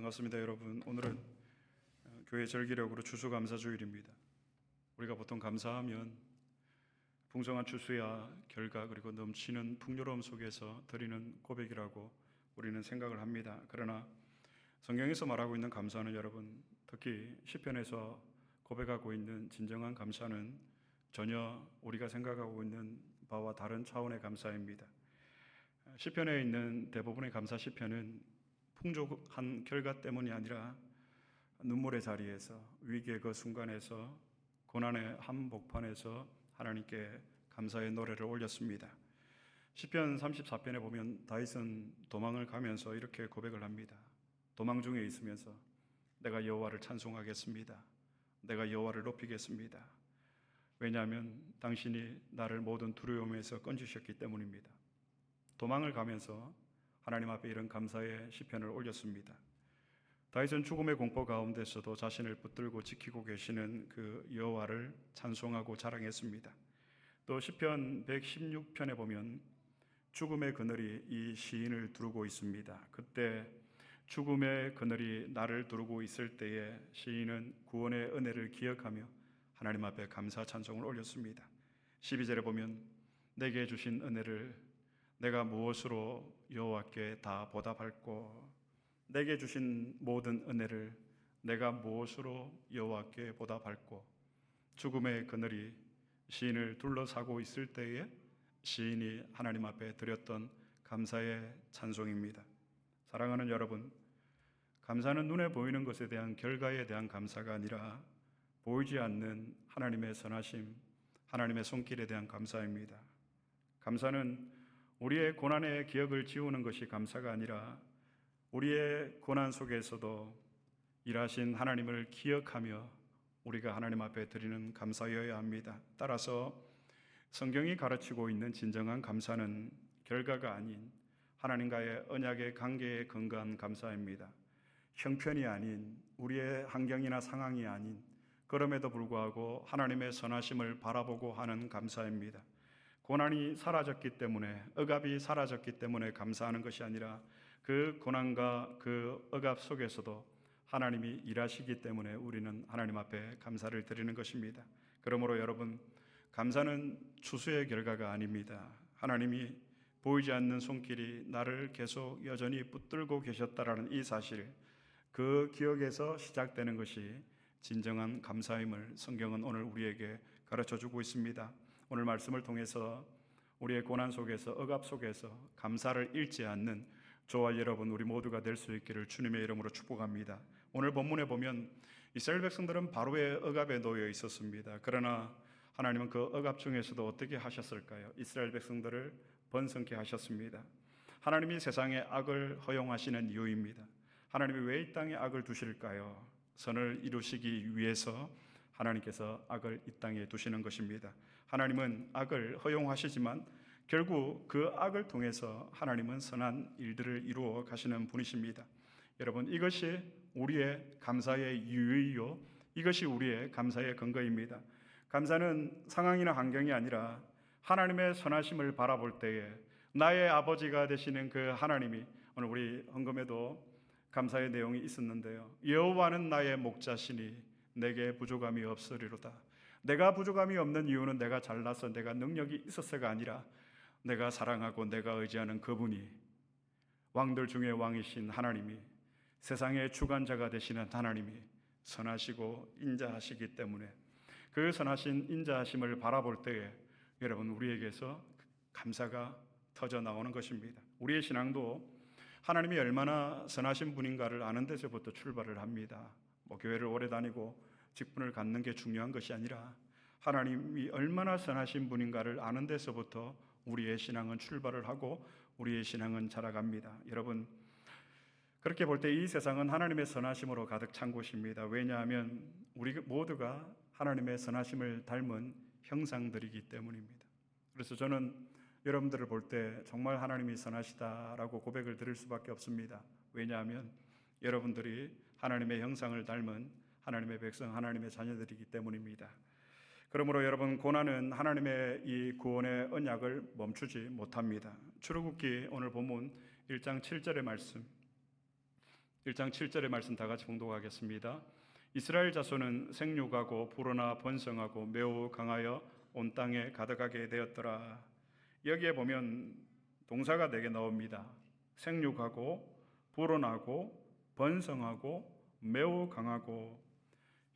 반갑습니다, 여러분. 오늘은 어, 교회 절기력으로 추수 감사 주일입니다. 우리가 보통 감사하면 풍성한 추수야 결과 그리고 넘치는 풍요로움 속에서 드리는 고백이라고 우리는 생각을 합니다. 그러나 성경에서 말하고 있는 감사는 여러분 특히 시편에서 고백하고 있는 진정한 감사는 전혀 우리가 생각하고 있는 바와 다른 차원의 감사입니다. 시편에 있는 대부분의 감사 시편은 풍족한 결과 때문이 아니라 눈물의 자리에서 위기의 그 순간에서 고난의 한복판에서 하나님께 감사의 노래를 올렸습니다. 시편 34편에 보면 다윗은 도망을 가면서 이렇게 고백을 합니다. 도망 중에 있으면서 내가 여호와를 찬송하겠습니다. 내가 여호와를 높이겠습니다. 왜냐하면 당신이 나를 모든 두려움에서 건지셨기 때문입니다. 도망을 가면서 하나님 앞에 이런 감사의 시편을 올렸습니다. 다윗은 죽음의 공포 가운데서도 자신을 붙들고 지키고 계시는 그 여호와를 찬송하고 자랑했습니다. 또 시편 116편에 보면 죽음의 그늘이 이 시인을 두르고 있습니다. 그때 죽음의 그늘이 나를 두르고 있을 때에 시인은 구원의 은혜를 기억하며 하나님 앞에 감사 찬송을 올렸습니다. 12절에 보면 내게 주신 은혜를 내가 무엇으로 여호와께 다 보답할꼬 내게 주신 모든 은혜를 내가 무엇으로 여호와께 보답할꼬 죽음의 그늘이 시인을 둘러싸고 있을 때에 시인이 하나님 앞에 드렸던 감사의 찬송입니다. 사랑하는 여러분, 감사는 눈에 보이는 것에 대한 결과에 대한 감사가 아니라 보이지 않는 하나님의 선하심, 하나님의 손길에 대한 감사입니다. 감사는 우리의 고난의 기억을 지우는 것이 감사가 아니라 우리의 고난 속에서도 일하신 하나님을 기억하며 우리가 하나님 앞에 드리는 감사여야 합니다. 따라서 성경이 가르치고 있는 진정한 감사는 결과가 아닌 하나님과의 언약의 관계에 근거한 감사입니다. 형편이 아닌 우리의 환경이나 상황이 아닌 그럼에도 불구하고 하나님의 선하심을 바라보고 하는 감사입니다. 고난이 사라졌기 때문에 억압이 사라졌기 때문에 감사하는 것이 아니라 그 고난과 그 억압 속에서도 하나님이 일하시기 때문에 우리는 하나님 앞에 감사를 드리는 것입니다. 그러므로 여러분 감사는 추수의 결과가 아닙니다. 하나님이 보이지 않는 손길이 나를 계속 여전히 붙들고 계셨다라는 이 사실 그 기억에서 시작되는 것이 진정한 감사임을 성경은 오늘 우리에게 가르쳐 주고 있습니다. 오늘 말씀을 통해서 우리의 고난 속에서 억압 속에서 감사를 잃지 않는 저와 여러분 우리 모두가 될 수 있기를 주님의 이름으로 축복합니다. 오늘 본문에 보면 이스라엘 백성들은 바로의 억압에 놓여 있었습니다. 그러나 하나님은 그 억압 중에서도 어떻게 하셨을까요? 이스라엘 백성들을 번성케 하셨습니다. 하나님이 세상에 악을 허용하시는 이유입니다. 하나님이 왜 이 땅에 악을 두실까요? 선을 이루시기 위해서 하나님께서 악을 이 땅에 두시는 것입니다. 하나님은 악을 허용하시지만 결국 그 악을 통해서 하나님은 선한 일들을 이루어 가시는 분이십니다. 여러분 이것이 우리의 감사의 이유이요 이것이 우리의 감사의 근거입니다. 감사는 상황이나 환경이 아니라 하나님의 선하심을 바라볼 때에 나의 아버지가 되시는 그 하나님이 오늘 우리 헌금에도 감사의 내용이 있었는데요. 여호와는 나의 목자시니 내게 부족함이 없으리로다. 내가 부족함이 없는 이유는 내가 잘나서 내가 능력이 있었어가 아니라 내가 사랑하고 내가 의지하는 그분이 왕들 중에 왕이신 하나님이 세상의 주관자가 되시는 하나님이 선하시고 인자하시기 때문에 그 선하신 인자하심을 바라볼 때에 여러분 우리에게서 감사가 터져 나오는 것입니다. 우리의 신앙도 하나님이 얼마나 선하신 분인가를 아는 데서부터 출발을 합니다. 뭐 교회를 오래 다니고 직분을 갖는 게 중요한 것이 아니라 하나님이 얼마나 선하신 분인가를 아는 데서부터 우리의 신앙은 출발을 하고 우리의 신앙은 자라갑니다. 여러분 그렇게 볼 때 이 세상은 하나님의 선하심으로 가득 찬 곳입니다. 왜냐하면 우리 모두가 하나님의 선하심을 닮은 형상들이기 때문입니다. 그래서 저는 여러분들을 볼 때 정말 하나님이 선하시다라고 고백을 드릴 수밖에 없습니다. 왜냐하면 여러분들이 하나님의 형상을 닮은 하나님의 백성, 하나님의 자녀들이기 때문입니다. 그러므로 여러분 고난은 하나님의 이 구원의 언약을 멈추지 못합니다. 출애굽기 오늘 본문 1장 7절의 말씀. 1장 7절의 말씀 다 같이 봉독하겠습니다. 이스라엘 자손은 생육하고 불어나 번성하고 매우 강하여 온 땅에 가득하게 되었더라. 여기에 보면 동사가 네개 나옵니다. 생육하고 불어나고 번성하고 매우 강하고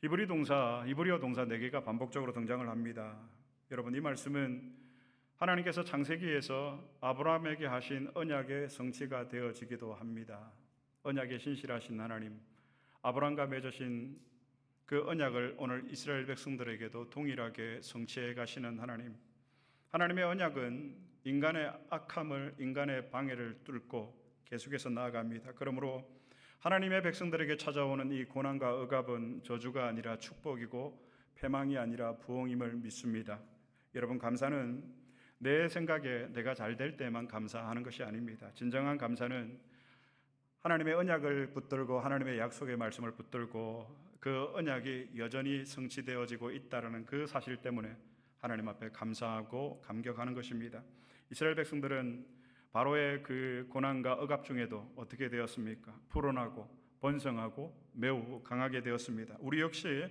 히브리 동사 히브리어 동사 네 개가 반복적으로 등장을 합니다. 여러분 이 말씀은 하나님께서 창세기에서 아브라함에게 하신 언약의 성취가 되어지기도 합니다. 언약의 신실하신 하나님, 아브라함과 맺으신 그 언약을 오늘 이스라엘 백성들에게도 동일하게 성취해 가시는 하나님. 하나님의 언약은 인간의 악함을 인간의 방해를 뚫고 계속해서 나아갑니다. 그러므로 하나님의 백성들에게 찾아오는 이 고난과 억압은 저주가 아니라 축복이고 패망이 아니라 부흥임을 믿습니다. 여러분 감사는 내 생각에 내가 잘 될 때만 감사하는 것이 아닙니다. 진정한 감사는 하나님의 언약을 붙들고 하나님의 약속의 말씀을 붙들고 그 언약이 여전히 성취되어지고 있다라는 그 사실 때문에 하나님 앞에 감사하고 감격하는 것입니다. 이스라엘 백성들은 바로의 그 고난과 억압 중에도 어떻게 되었습니까? 불어나고 번성하고 매우 강하게 되었습니다. 우리 역시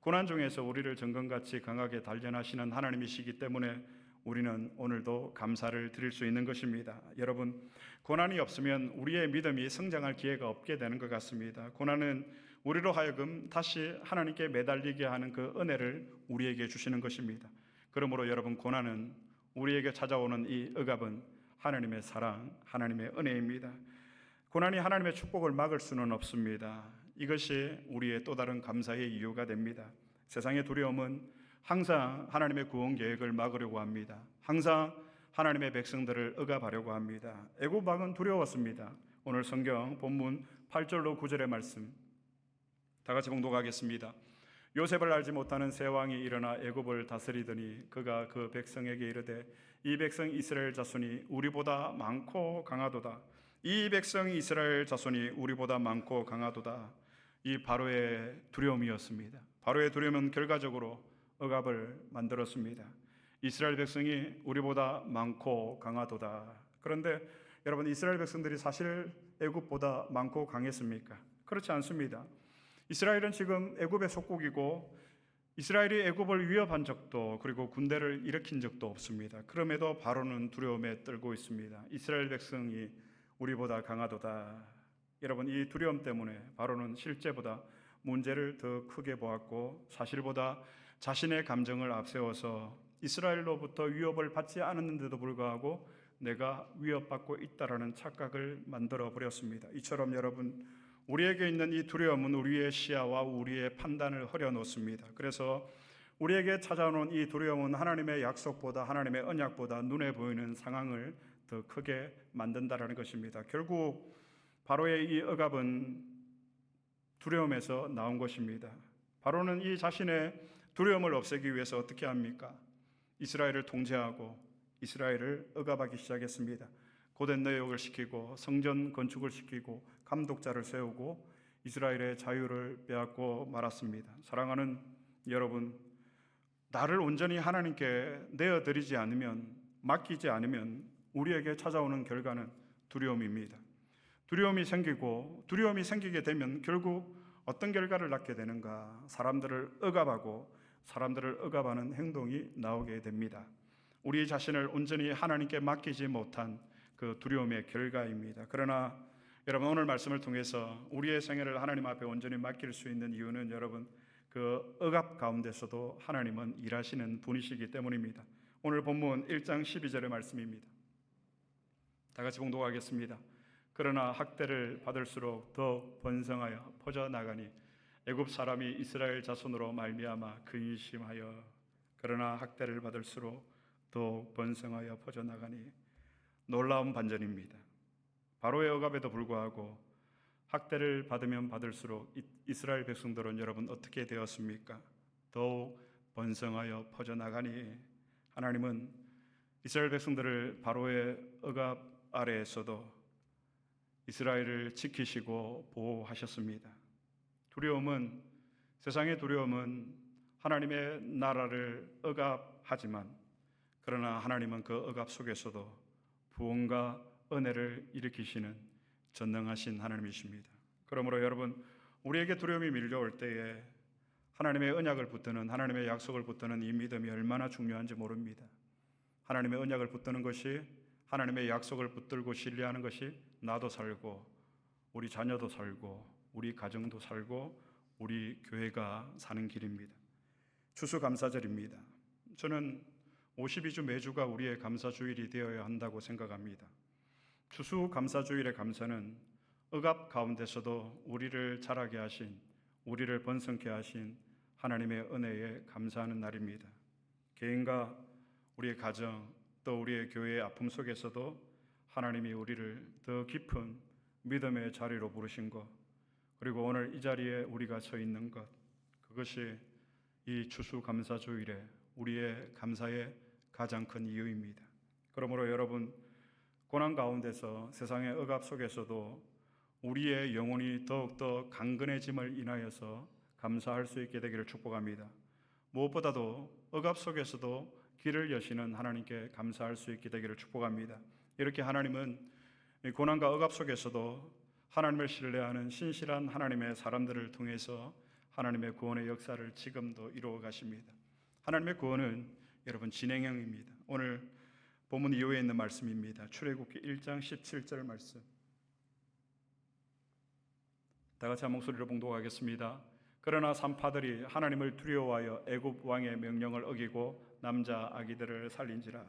고난 중에서 우리를 정금같이 강하게 단련하시는 하나님이시기 때문에 우리는 오늘도 감사를 드릴 수 있는 것입니다. 여러분, 고난이 없으면 우리의 믿음이 성장할 기회가 없게 되는 것 같습니다. 고난은 우리로 하여금 다시 하나님께 매달리게 하는 그 은혜를 우리에게 주시는 것입니다. 그러므로 여러분, 고난은 우리에게 찾아오는 이 억압은 하나님의 사랑, 하나님의 은혜입니다. 고난이 하나님의 축복을 막을 수는 없습니다. 이것이 우리의 또 다른 감사의 이유가 됩니다. 세상의 두려움은 항상 하나님의 구원 계획을 막으려고 합니다. 항상 하나님의 백성들을 억압하려고 합니다. 애굽 왕은 두려웠습니다. 오늘 성경 본문 8절로 9절의 말씀 다 같이 봉독하겠습니다. 요셉을 알지 못하는 새 왕이 일어나 애굽을 다스리더니 그가 그 백성에게 이르되 이 백성 이스라엘 자손이 우리보다 많고 강하도다. 이 백성 이스라엘 자손이 우리보다 많고 강하도다. 이 바로의 두려움이었습니다. 바로의 두려움은 결과적으로 억압을 만들었습니다. 이스라엘 백성이 우리보다 많고 강하도다. 그런데 여러분 이스라엘 백성들이 사실 애굽보다 많고 강했습니까? 그렇지 않습니다. 이스라엘은 지금 애굽의 속국이고 이스라엘이 애굽을 위협한 적도 그리고 군대를 일으킨 적도 없습니다. 그럼에도 바로는 두려움에 떨고 있습니다. 이스라엘 백성이 우리보다 강하도다. 여러분 이 두려움 때문에 바로는 실제보다 문제를 더 크게 보았고 사실보다 자신의 감정을 앞세워서 이스라엘로부터 위협을 받지 않았는데도 불구하고 내가 위협받고 있다라는 착각을 만들어 버렸습니다. 이처럼 여러분 우리에게 있는 이 두려움은 우리의 시야와 우리의 판단을 흐려놓습니다. 그래서 우리에게 찾아오는 이 두려움은 하나님의 약속보다 하나님의 언약보다 눈에 보이는 상황을 더 크게 만든다라는 것입니다. 결국 바로의 이 억압은 두려움에서 나온 것입니다. 바로는 이 자신의 두려움을 없애기 위해서 어떻게 합니까? 이스라엘을 통제하고 이스라엘을 억압하기 시작했습니다. 고된 노역을 시키고 성전 건축을 시키고 감독자를 세우고 이스라엘의 자유를 빼앗고 말았습니다. 사랑하는 여러분, 나를 온전히 하나님께 내어드리지 않으면 맡기지 않으면 우리에게 찾아오는 결과는 두려움입니다. 두려움이 생기고 두려움이 생기게 되면 결국 어떤 결과를 낳게 되는가? 사람들을 억압하고 사람들을 억압하는 행동이 나오게 됩니다. 우리 자신을 온전히 하나님께 맡기지 못한 그 두려움의 결과입니다. 그러나 여러분 오늘 말씀을 통해서 우리의 생애를 하나님 앞에 온전히 맡길 수 있는 이유는 여러분 그 억압 가운데서도 하나님은 일하시는 분이시기 때문입니다. 오늘 본문 1장 12절의 말씀입니다. 다 같이 봉독하겠습니다. 그러나 학대를 받을수록 더 번성하여 퍼져 나가니 애굽 사람이 이스라엘 자손으로 말미암아 근심하여 그러나 학대를 받을수록 더 번성하여 퍼져 나가니 놀라운 반전입니다. 바로의 억압에도 불구하고 학대를 받으면 받을수록 이스라엘 백성들은 여러분 어떻게 되었습니까? 더욱 번성하여 퍼져 나가니 하나님은 이스라엘 백성들을 바로의 억압 아래에서도 이스라엘을 지키시고 보호하셨습니다. 두려움은 세상의 두려움은 하나님의 나라를 억압하지만 그러나 하나님은 그 억압 속에서도 부흥과 은혜를 일으키시는 전능하신 하나님이십니다. 그러므로 여러분 우리에게 두려움이 밀려올 때에 하나님의 언약을 붙드는 하나님의 약속을 붙드는 이 믿음이 얼마나 중요한지 모릅니다. 하나님의 언약을 붙드는 것이 하나님의 약속을 붙들고 신뢰하는 것이 나도 살고 우리 자녀도 살고 우리 가정도 살고 우리 교회가 사는 길입니다. 추수감사절입니다. 저는 52주 매주가 우리의 감사주일이 되어야 한다고 생각합니다. 추수 감사주일의 감사는 억압 가운데서도 우리를 자라게 하신 우리를 번성케 하신 하나님의 은혜에 감사하는 날입니다. 개인과 우리의 가정 또 우리의 교회의 아픔 속에서도 하나님이 우리를 더 깊은 믿음의 자리로 부르신 것 그리고 오늘 이 자리에 우리가 서 있는 것 그것이 이 추수감사주일에 우리의 감사의 가장 큰 이유입니다. 그러므로 여러분 고난 가운데서 세상의 억압 속에서도 우리의 영혼이 더욱더 강건해짐을 인하여서 감사할 수 있게 되기를 축복합니다. 무엇보다도 억압 속에서도 길을 여시는 하나님께 감사할 수 있게 되기를 축복합니다. 이렇게 하나님은 이 고난과 억압 속에서도 하나님을 신뢰하는 신실한 하나님의 사람들을 통해서 하나님의 구원의 역사를 지금도 이루어 가십니다. 하나님의 구원은 여러분 진행형입니다. 오늘 본문 이후에 있는 말씀입니다. 출애굽기 1장 17절 말씀. 다 같이 한 목소리로 봉독하겠습니다. 그러나 산파들이 하나님을 두려워하여 애굽 왕의 명령을 어기고 남자 아기들을 살린지라.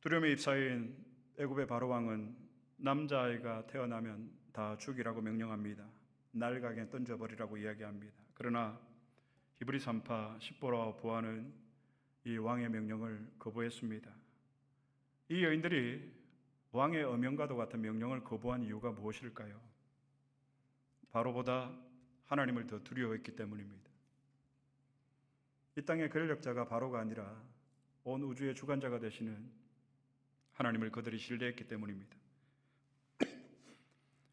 두려움의 입사인 애굽의 바로 왕은 남자 아이가 태어나면 다 죽이라고 명령합니다. 날강에 던져버리라고 이야기합니다. 그러나 히브리 산파 십보라와 부하는 이 왕의 명령을 거부했습니다. 이 여인들이 왕의 어명과도 같은 명령을 거부한 이유가 무엇일까요? 바로보다 하나님을 더 두려워했기 때문입니다. 이 땅의 권력자가 바로가 아니라 온 우주의 주관자가 되시는 하나님을 그들이 신뢰했기 때문입니다.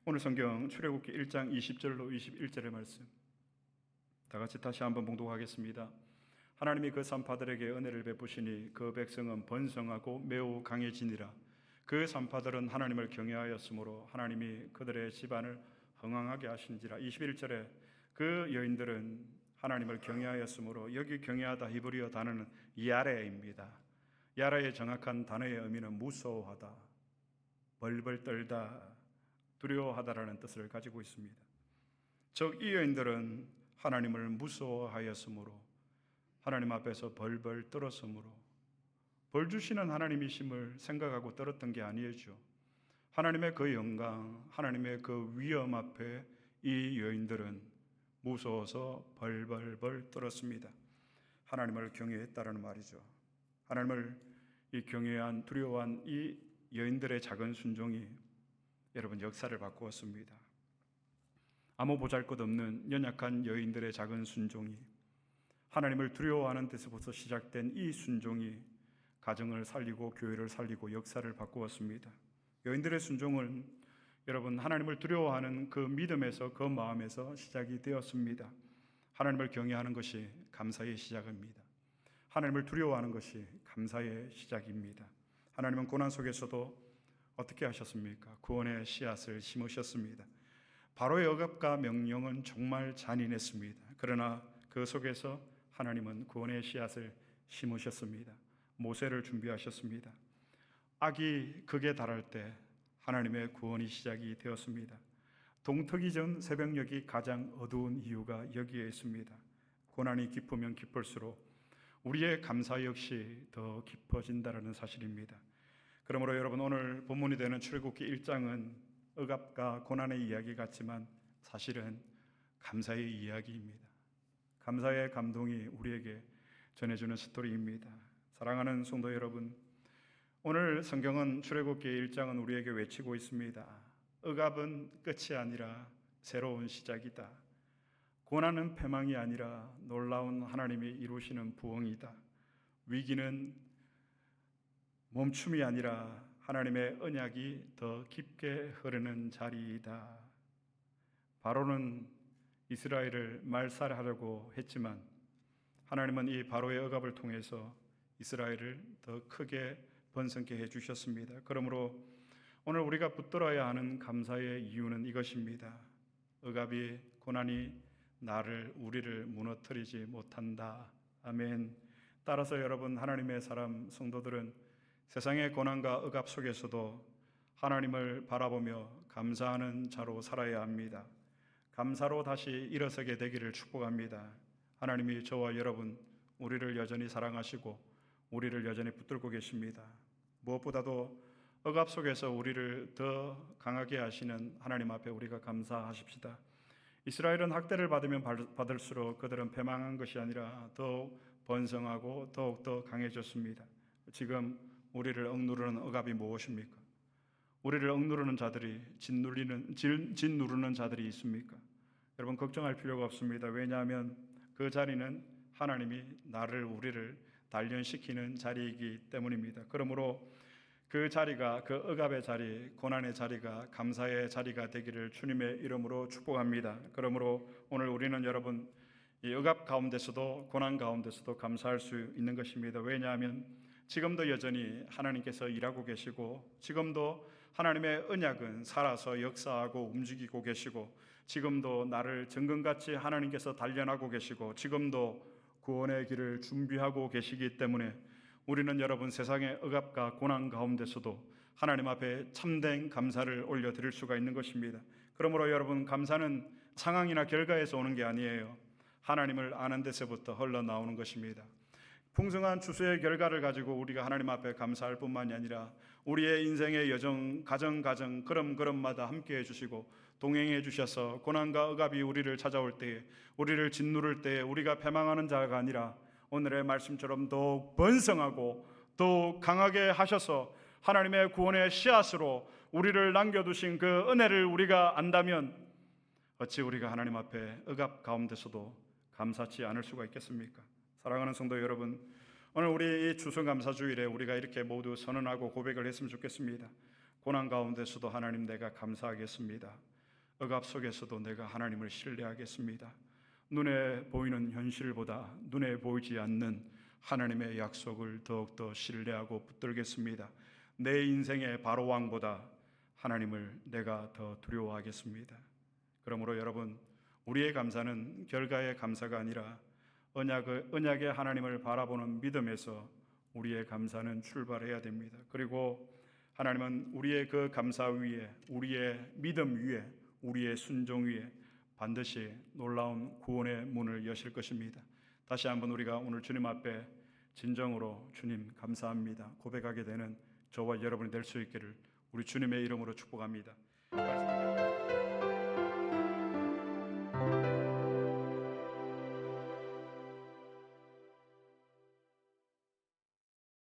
오늘 성경 출애굽기 1장 20절로 21절의 말씀 다 같이 다시 한번 봉독하겠습니다. 하나님이 그 산파들에게 은혜를 베푸시니 그 백성은 번성하고 매우 강해지니라. 그 산파들은 하나님을 경외하였으므로 하나님이 그들의 집안을 흥왕하게 하신지라. 21절에 그 여인들은 하나님을 경외하였으므로 여기 경외하다 히브리어 단어는 야레입니다. 야라의 정확한 단어의 의미는 무서워하다, 벌벌 떨다, 두려워하다라는 뜻을 가지고 있습니다. 즉 이 여인들은 하나님을 무서워하였으므로 하나님 앞에서 벌벌 떨었으므로 벌 주시는 하나님이심을 생각하고 떨었던 게 아니죠. 하나님의 그 영광, 하나님의 그 위엄 앞에 이 여인들은 무서워서 벌벌벌 떨었습니다. 하나님을 경외했다라는 말이죠. 하나님을 이 경외한 두려워한 이 여인들의 작은 순종이 여러분 역사를 바꾸었습니다. 아무 보잘것없는 연약한 여인들의 작은 순종이 하나님을 두려워하는 데서부터 시작된 이 순종이 가정을 살리고 교회를 살리고 역사를 바꾸었습니다. 여인들의 순종은 여러분 하나님을 두려워하는 그 믿음에서 그 마음에서 시작이 되었습니다. 하나님을 경외하는 것이 감사의 시작입니다. 하나님을 두려워하는 것이 감사의 시작입니다. 하나님은 고난 속에서도 어떻게 하셨습니까? 구원의 씨앗을 심으셨습니다. 바로의 억압과 명령은 정말 잔인했습니다. 그러나 그 속에서 하나님은 구원의 씨앗을 심으셨습니다. 모세를 준비하셨습니다. 악이 극에 달할 때 하나님의 구원이 시작이 되었습니다. 동트기 전 새벽녘이 가장 어두운 이유가 여기에 있습니다. 고난이 깊으면 깊을수록 우리의 감사 역시 더 깊어진다는 사실입니다. 그러므로 여러분 오늘 본문이 되는 출애굽기 1장은 억압과 고난의 이야기 같지만 사실은 감사의 이야기입니다. 감사의 감동이 우리에게 전해주는 스토리입니다. 사랑하는 성도 여러분, 오늘 성경은 출애굽기 1장은 우리에게 외치고 있습니다. 억압은 끝이 아니라 새로운 시작이다. 고난은 패망이 아니라 놀라운 하나님이 이루시는 부흥이다. 위기는 멈춤이 아니라 하나님의 언약이 더 깊게 흐르는 자리이다. 바로는 이스라엘을 말살하려고 했지만 하나님은 이 바로의 억압을 통해서 이스라엘을 더 크게 번성케 해 주셨습니다. 그러므로 오늘 우리가 붙들어야 하는 감사의 이유는 이것입니다. 억압이 고난이 나를 우리를 무너뜨리지 못한다. 아멘. 따라서 여러분 하나님의 사람 성도들은 세상의 고난과 억압 속에서도 하나님을 바라보며 감사하는 자로 살아야 합니다. 감사로 다시 일어서게 되기를 축복합니다. 하나님이 저와 여러분 우리를 여전히 사랑하시고 우리를 여전히 붙들고 계십니다. 무엇보다도 억압 속에서 우리를 더 강하게 하시는 하나님 앞에 우리가 감사하십시다. 이스라엘은 학대를 받으면 받- 받을수록 그들은 패망한 것이 아니라 더욱 번성하고 더욱 더 강해졌습니다. 지금 우리를 억누르는 억압이 무엇입니까? 우리를 억누르는 자들이 질- 짓누르는 자들이 있습니까? 여러분 걱정할 필요가 없습니다. 왜냐하면 그 자리는 하나님이 나를 우리를 단련시키는 자리이기 때문입니다. 그러므로 그 자리가 그 억압의 자리, 고난의 자리가 감사의 자리가 되기를 주님의 이름으로 축복합니다. 그러므로 오늘 우리는 여러분 이 억압 가운데서도 고난 가운데서도 감사할 수 있는 것입니다. 왜냐하면 지금도 여전히 하나님께서 일하고 계시고 지금도 하나님의 언약은 살아서 역사하고 움직이고 계시고 지금도 나를 정금같이 하나님께서 단련하고 계시고 지금도 구원의 길을 준비하고 계시기 때문에 우리는 여러분 세상의 억압과 고난 가운데서도 하나님 앞에 참된 감사를 올려드릴 수가 있는 것입니다. 그러므로 여러분 감사는 상황이나 결과에서 오는 게 아니에요. 하나님을 아는 데서부터 흘러나오는 것입니다. 풍성한 추수의 결과를 가지고 우리가 하나님 앞에 감사할 뿐만이 아니라 우리의 인생의 여정, 가정, 가정, 걸음, 걸음마다 함께 해주시고 동행해 주셔서 고난과 억압이 우리를 찾아올 때에 우리를 짓누를 때에 우리가 패망하는 자가 아니라 오늘의 말씀처럼 더욱 번성하고 더욱 강하게 하셔서 하나님의 구원의 씨앗으로 우리를 남겨두신 그 은혜를 우리가 안다면 어찌 우리가 하나님 앞에 억압 가운데서도 감사치 않을 수가 있겠습니까? 사랑하는 성도 여러분, 오늘 우리 이 추수감사주일에 우리가 이렇게 모두 선언하고 고백을 했으면 좋겠습니다. 고난 가운데서도 하나님 내가 감사하겠습니다. 억압 속에서도 내가 하나님을 신뢰하겠습니다. 눈에 보이는 현실보다 눈에 보이지 않는 하나님의 약속을 더욱더 신뢰하고 붙들겠습니다. 내 인생의 바로 왕보다 하나님을 내가 더 두려워하겠습니다. 그러므로 여러분 우리의 감사는 결과의 감사가 아니라 언약의, 언약의 하나님을 바라보는 믿음에서 우리의 감사는 출발해야 됩니다. 그리고 하나님은 우리의 그 감사 위에 우리의 믿음 위에 우리의 순종 위에 반드시 놀라운 구원의 문을 여실 것입니다. 다시 한번 우리가 오늘 주님 앞에 진정으로 주님 감사합니다. 고백하게 되는 저와 여러분이 될 수 있기를 우리 주님의 이름으로 축복합니다.